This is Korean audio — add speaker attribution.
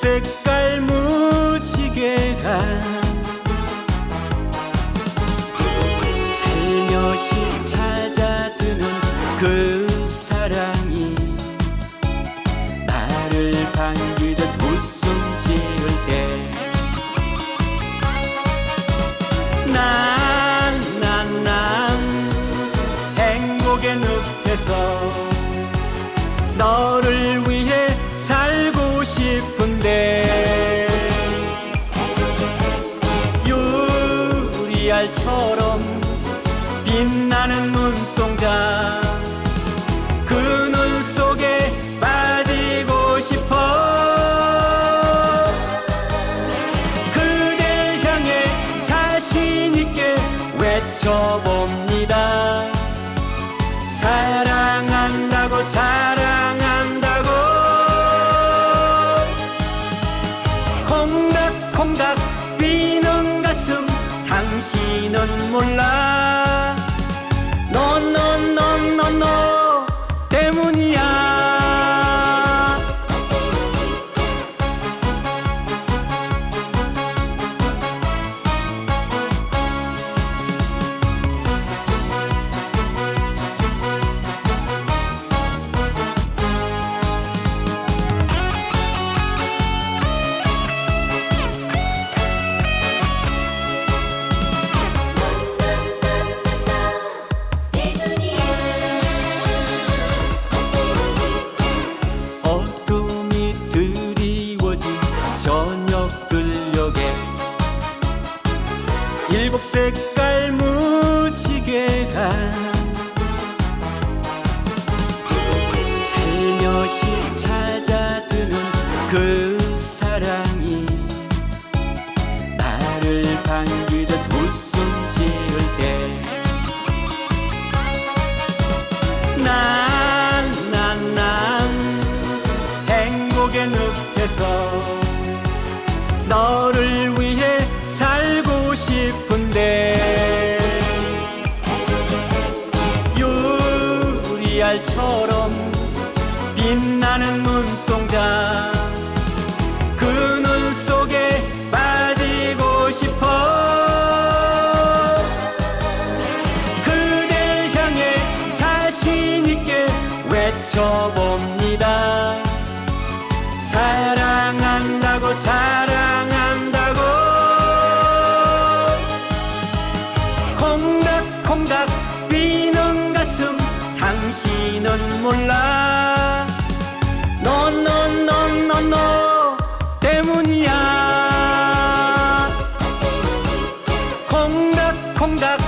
Speaker 1: 색깔 무지개가. 살며시 찾아드는 그 사랑이 나를 반기듯 웃음 지을 때난난난 행복의 늪에서 너를 위해 유리알처럼 빛나는 눈동자 그 눈 속에 빠지고 싶어 그댈 향해 자신 있게 외쳐봅니다 사랑한다고 사랑한다고 콩닥콩닥 뛰는 가슴 당신은 몰라. 너너너너너 일곱 색깔 무지개가 살며시 찾아드는 그 사랑이 나를 반기듯 웃음 유리알처럼 빛나는 눈동자 그 눈 속에 빠지고 싶어 그댈 향해 자신 있게 외쳐봅니다 사랑한다고 사랑 당신은 몰라. 너너너너너 때문이야. 콩닥콩닥